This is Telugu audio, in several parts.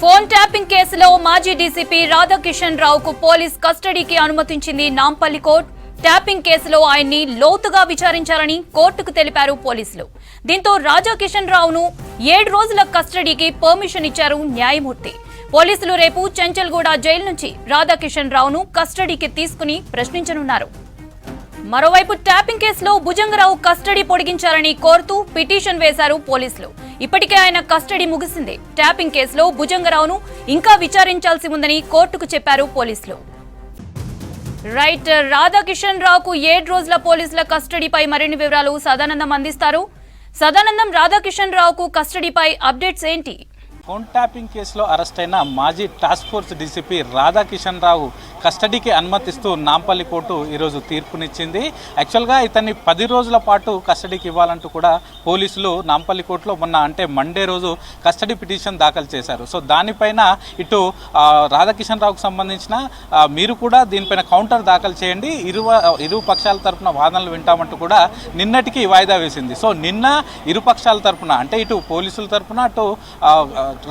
ఫోన్ ట్యాపింగ్ కేసులో మాజీ డీసీపీ రాధాకిషన్ రావుకు పోలీస్ కస్టడీకి అనుమతించింది నాంపల్లి కోర్టు. ట్యాపింగ్ కేసులో ఆయన్ని లోతుగా విచారించాలని కోర్టుకు తెలిపారు పోలీసులు. దీంతో రాజాకిషన్ రావును ఏడు రోజుల కస్టడీకి పర్మిషన్ ఇచ్చారు న్యాయమూర్తి. పోలీసులు రేపు చెంచల్గూడ జైలు నుంచి రాధాకిషన్ రావును కస్టడీకి తీసుకుని ప్రశ్నించనున్నారు. మరోవైపు ట్యాపింగ్ కేసులో భుజంగరావు కస్టడీ పొడిగించాలని కోరుతూ పిటిషన్ వేశారు పోలీసులు. ఇప్పటికే ఆయన కస్టడీ ముగిసింది. ట్యాపింగ్ కేసులో భుజంగరావును ఇంకా విచారించాల్సి ఉందని కోర్టుకు చెప్పారు పోలీసులు. రైట్ రాధాకిషన్ రావుకు ఏడు రోజుల పోలీసుల కస్టడీపై మరిన్ని వివరాలు సదానందం అందిస్తారు. సదానందం రాధాకిషన్ రావుకు కస్టడీపై అప్డేట్స్ ఏంటి? ఫోన్ ట్యాపింగ్ కేసులో అరెస్ట్ అయిన మాజీ task force DCP Radhakishan Rao కస్టడీకి అనుమతిస్తూ నాంపల్లి కోర్టు ఈరోజు తీర్పునిచ్చింది. యాక్చువల్గా ఇతన్ని పది రోజుల పాటు కస్టడీకి ఇవ్వాలంటూ కూడా పోలీసులు నాంపల్లి కోర్టులో మొన్న అంటే మండే రోజు కస్టడీ పిటిషన్ దాఖలు చేశారు. సో దానిపైన ఇటు రాధాకిషన్ రావుకు సంబంధించిన మీరు కూడా దీనిపైన కౌంటర్ దాఖలు చేయండి. ఇరు ఇరు పక్షాల తరపున వాదనలు వింటామంటూ కూడా నిన్నటికి వాయిదా వేసింది. సో నిన్న ఇరు పక్షాల తరపున అంటే ఇటు పోలీసుల తరపున అటు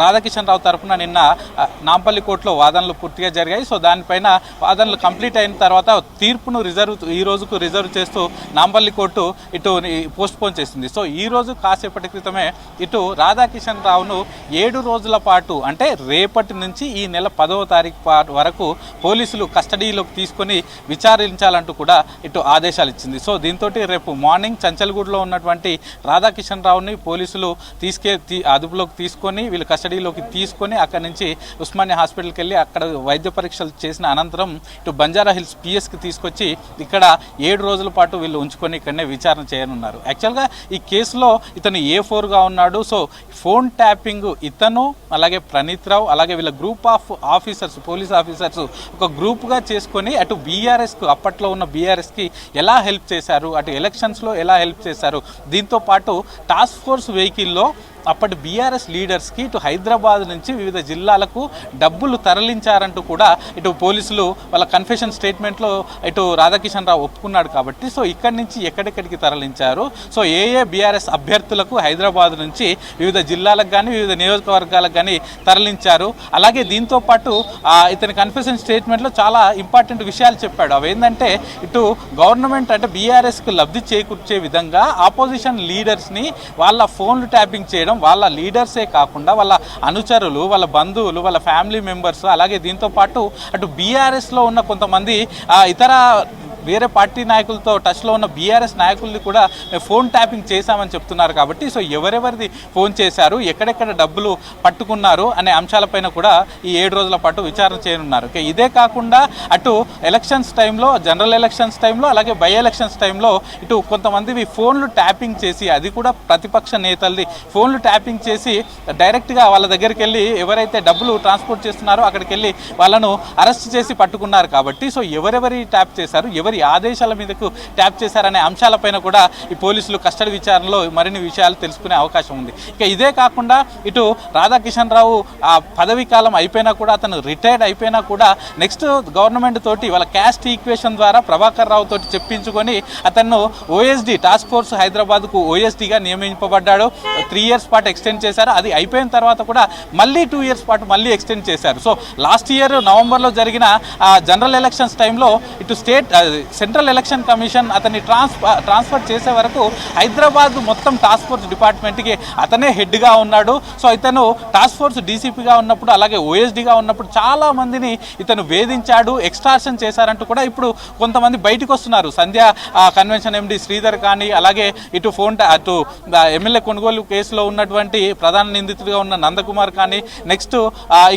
రాధాకిషన్ రావు తరఫున నిన్న నాంపల్లి కోర్టులో వాదనలు పూర్తిగా జరిగాయి. సో దానిపైన వాదనలు కంప్లీట్ అయిన తర్వాత తీర్పును రిజర్వ్ ఈ రోజుకు రిజర్వ్ చేస్తూ నాంపల్లి కోర్టు ఇటు పోస్ట్ పోన్ చేసింది. సో ఈ రోజు కాసేపటి క్రితమే ఇటు రాధాకిషన్ రావును ఏడు రోజుల పాటు అంటే రేపటి నుంచి ఈ నెల పదవ తారీఖు వరకు పోలీసులు కస్టడీలోకి తీసుకొని విచారించాలంటూ కూడా ఇటు ఆదేశాలు ఇచ్చింది. సో దీంతో రేపు మార్నింగ్ చంచల్గూడలో ఉన్నటువంటి రాధాకిషన్ రావుని పోలీసులు తీసుకే అదుపులోకి తీసుకొని వీళ్ళు కస్టడీలోకి తీసుకొని అక్కడి నుంచి ఉస్మానియా హాస్పిటల్కి వెళ్ళి అక్కడ వైద్య పరీక్షలు చేసిన అనంతరం ఇటు బంజారా హిల్స్ పిఎస్కి తీసుకొచ్చి ఇక్కడ ఏడు రోజుల పాటు వీళ్ళు ఉంచుకొని ఇక్కడనే విచారణ చేయనున్నారు. యాక్చువల్గా ఈ కేసులో ఇతను ఏ ఫోర్గా ఉన్నాడు సో ఫోన్ ట్యాపింగ్ ఇతను అలాగే ప్రణీత్ రావు అలాగే వీళ్ళ group of officers police officers ఒక గ్రూప్గా చేసుకొని అటు బీఆర్ఎస్కు అప్పట్లో ఉన్న బీఆర్ఎస్కి ఎలా హెల్ప్ చేశారు అటు ఎలక్షన్స్లో ఎలా హెల్ప్ చేశారు దీంతో పాటు టాస్క్ ఫోర్స్ వెహికల్లో అప్పటి బీఆర్ఎస్ లీడర్స్కి ఇటు హైదరాబాద్ నుంచి వివిధ జిల్లాలకు డబ్బులు తరలించారంటూ కూడా ఇటు పోలీసులు వాళ్ళ కన్ఫెషన్ స్టేట్మెంట్లో ఇటు రాధాకిషన్ రావు ఒప్పుకున్నాడు కాబట్టి సో ఇక్కడి నుంచి ఎక్కడెక్కడికి తరలించారు? సో ఏ ఏ బీఆర్ఎస్ అభ్యర్థులకు హైదరాబాద్ నుంచి వివిధ జిల్లాలకు కానీ వివిధ నియోజకవర్గాలకు కానీ తరలించారు? అలాగే దీంతో పాటు ఇతని కన్ఫెషన్ స్టేట్మెంట్లో చాలా ఇంపార్టెంట్ విషయాలు చెప్పాడు. అవి ఏంటంటే ఇటు గవర్నమెంట్ అంటే బీఆర్ఎస్కు లబ్ధి చేకూర్చే విధంగా ఆపోజిషన్ లీడర్స్ని వాళ్ళ ఫోన్లు ట్యాపింగ్ చేయడం వాళ్ళ లీడర్సే కాకుండా వాళ్ళ అనుచరులు వాళ్ళ బంధువులు వాళ్ళ ఫ్యామిలీ మెంబర్స్ అలాగే దీంతో పాటు అటు బీఆర్ఎస్లో ఉన్న కొంతమంది ఇతర వేరే పార్టీ నాయకులతో టచ్లో ఉన్న బీఆర్ఎస్ నాయకుల్ని కూడా ఫోన్ ట్యాపింగ్ చేశామని చెప్తున్నారు కాబట్టి సో ఎవరెవరిది ఫోన్ చేశారు ఎక్కడెక్కడ డబ్బులు పట్టుకున్నారు అనే అంశాలపైన కూడా ఈ ఏడు రోజుల పాటు విచారణ చేయనున్నారు. ఇదే కాకుండా అటు ఎలక్షన్స్ టైంలో జనరల్ ఎలక్షన్స్ టైంలో అలాగే బై ఎలక్షన్స్ టైంలో ఇటు కొంతమందివి ఫోన్లు ట్యాపింగ్ చేసి అది కూడా ప్రతిపక్ష నేతలది ఫోన్లు ట్యాపింగ్ చేసి డైరెక్ట్గా వాళ్ళ దగ్గరికి వెళ్ళి ఎవరైతే డబ్బులు ట్రాన్స్పోర్ట్ చేస్తున్నారో అక్కడికి వెళ్ళి వాళ్ళను అరెస్ట్ చేసి పట్టుకున్నారు కాబట్టి సో ఎవరెవరి ట్యాప్ చేశారు ఎవరి ఆదేశాల మీదకు ట్యాప్ చేశారనే అంశాలపైన కూడా ఈ పోలీసులు కస్టడీ విచారణలో మరిన్ని విషయాలు తెలుసుకునే అవకాశం ఉంది. ఇక ఇదే కాకుండా ఇటు రాధాకిషన్ రావు ఆ పదవీ కాలం అయిపోయినా కూడా అతను రిటైర్డ్ అయిపోయినా కూడా నెక్స్ట్ గవర్నమెంట్ తోటి వాళ్ళ క్యాస్ట్ ఈక్వేషన్ ద్వారా ప్రభాకర్ రావు తోటి చెప్పించుకొని అతను ఓఎస్డి టాస్క్ ఫోర్స్ హైదరాబాద్కు ఓఎస్డిగా నియమింపబడ్డాడు. త్రీ ఇయర్స్ పాటు ఎక్స్టెండ్ చేశారు. అది అయిపోయిన తర్వాత కూడా మళ్ళీ టూ ఇయర్స్ పాటు మళ్ళీ ఎక్స్టెండ్ చేశారు. సో లాస్ట్ ఇయర్ నవంబర్లో జరిగిన ఆ, జనరల్ ఎలక్షన్స్ టైంలో ఇటు స్టేట్ సెంట్రల్ ఎలక్షన్ కమిషన్ అతన్ని ట్రాన్స్ఫర్ ట్రాన్స్ఫర్ చేసే వరకు హైదరాబాద్ మొత్తం టాస్క్ ఫోర్స్ డిపార్ట్మెంట్కి అతనే హెడ్గా ఉన్నాడు. సో ఇతను టాస్క్ ఫోర్స్ డీసీపీగా ఉన్నప్పుడు అలాగే ఓఎస్డీగా ఉన్నప్పుడు చాలా మందిని ఇతను వేధించాడు ఎక్స్టార్షన్ చేశారంటూ కూడా ఇప్పుడు కొంతమంది బయటకు వస్తున్నారు. సంధ్య కన్వెన్షన్ ఎండి శ్రీధర్ కానీ అలాగే ఇటు ఫోన్ అటు ఎమ్మెల్యే కొనుగోలు కేసులో ఉన్నటువంటి ప్రధాన నిందితుడిగా ఉన్న నందకుమార్ కానీ నెక్స్ట్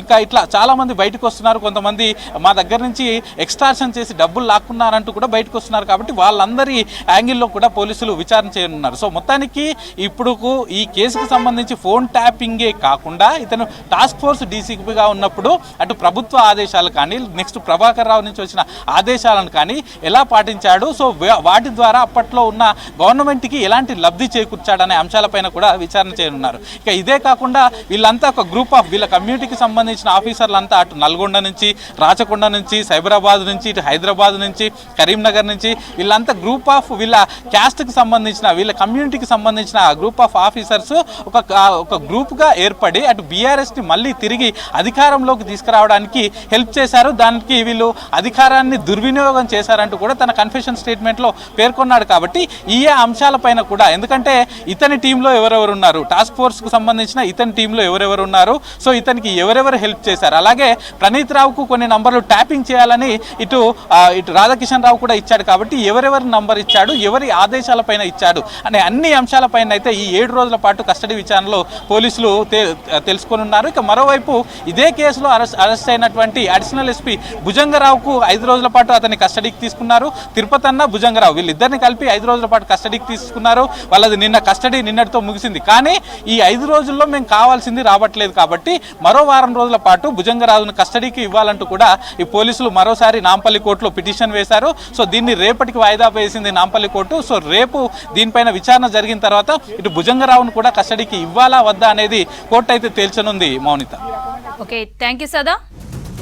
ఇంకా ఇట్లా చాలా మంది బయటకు వస్తున్నారు. కొంతమంది మా దగ్గర నుంచి ఎక్స్టార్షన్ చేసి డబ్బులు లాక్కున్నారంటూ కూడా బయటకు వస్తున్నారు కాబట్టి వాళ్ళందరి యాంగిల్లో కూడా పోలీసులు విచారణ చేయనున్నారు. సో మొత్తానికి ఇప్పుడు ఈ కేసుకు సంబంధించి ఫోన్ ట్యాపింగే కాకుండా ఇతను టాస్క్ ఫోర్స్ డీసీపీగా ఉన్నప్పుడు అటు ప్రభుత్వ ఆదేశాలు కానీ నెక్స్ట్ ప్రభాకర్ రావు నుంచి వచ్చిన ఆదేశాలను కానీ ఎలా పాటించాడు? సో వాటి ద్వారా అప్పట్లో ఉన్న గవర్నమెంట్కి ఎలాంటి లబ్ధి చేకూర్చాడనే అంశాలపైన కూడా విచారణ చేయనున్నారు. ఇక ఇదే కాకుండా వీళ్ళంతా ఒక గ్రూప్ ఆఫ్ వీళ్ళ కమ్యూనిటీకి సంబంధించిన ఆఫీసర్లంతా అటు నల్గొండ నుంచి రాచకొండ నుంచి సైబరాబాద్ నుంచి ఇటు హైదరాబాద్ నుంచి కరీంనగర్ నుంచి వీళ్ళంతా గ్రూప్ ఆఫ్ వీళ్ళ క్యాస్ట్కి సంబంధించిన వీళ్ళ కమ్యూనిటీకి సంబంధించిన గ్రూప్ ఆఫ్ ఆఫీసర్స్ ఒక ఒక గ్రూప్గా ఏర్పడి అటు బీఆర్ఎస్ని మళ్ళీ తిరిగి అధికారంలోకి తీసుకురావడానికి హెల్ప్ చేశారు. దానికి వీళ్ళు అధికారాన్ని దుర్వినియోగం చేశారంటూ కూడా తన కన్ఫెషన్ స్టేట్మెంట్లో పేర్కొన్నాడు కాబట్టి ఈ అంశాలపైన కూడా ఎందుకంటే ఇతని టీంలో ఎవరెవరు ఉన్నారు? టాస్క్ ఫోర్స్కు సంబంధించిన ఇతని టీంలో ఎవరెవరు ఉన్నారు? సో ఇతనికి ఎవరెవరు హెల్ప్ చేశారు? అలాగే ప్రణీత్ రావుకు కొన్ని నంబర్లు ట్యాపింగ్ చేయాలని ఇటు ఇటు రాధాకిషన్ రావు కూడా ఇచ్చాడు కాబట్టి ఎవరెవరి నంబర్ ఇచ్చాడు ఎవరి ఆదేశాలపైన ఇచ్చాడు అనే అన్ని అంశాలపైన అయితే ఈ ఏడు రోజుల పాటు కస్టడీ విచారణలో పోలీసులు తెలుసుకొని ఉన్నారు. ఇక మరోవైపు ఇదే కేసులో అరెస్ట్ అరెస్ట్ అయినటువంటి అడిషనల్ ఎస్పీ భుజంగరావుకు ఐదు రోజుల పాటు అతన్ని కస్టడీకి తీసుకున్నారు. తిరుపతి అన్న భుజంగరావు వీళ్ళిద్దరిని కలిపి ఐదు రోజుల పాటు కస్టడీకి తీసుకున్నారు. వాళ్ళది నిన్న కస్టడీ నిన్నటితో ముగిసింది. కానీ ఈ ఐదు రోజుల్లో మేము కావాల్సింది రావట్లేదు కాబట్టి మరో వారం రోజుల పాటు భుజంగరావును కస్టడీకి ఇవ్వాలంటూ కూడా ఈ పోలీసులు మరోసారి నాంపల్లి కోర్టులో పిటిషన్ వేశారు. సో దీన్ని రేపటికి వాయిదా వేసింది నాంపల్లి కోర్టు. సో రేపు దీనిపైన విచారణ జరిగిన తర్వాత ఇటు భుజంగరావును కూడా కస్టడీకి ఇవ్వాలా వద్దా అనేది కోర్టు అయితే తేల్చనుంది Mounitha. Okay thank you Sada.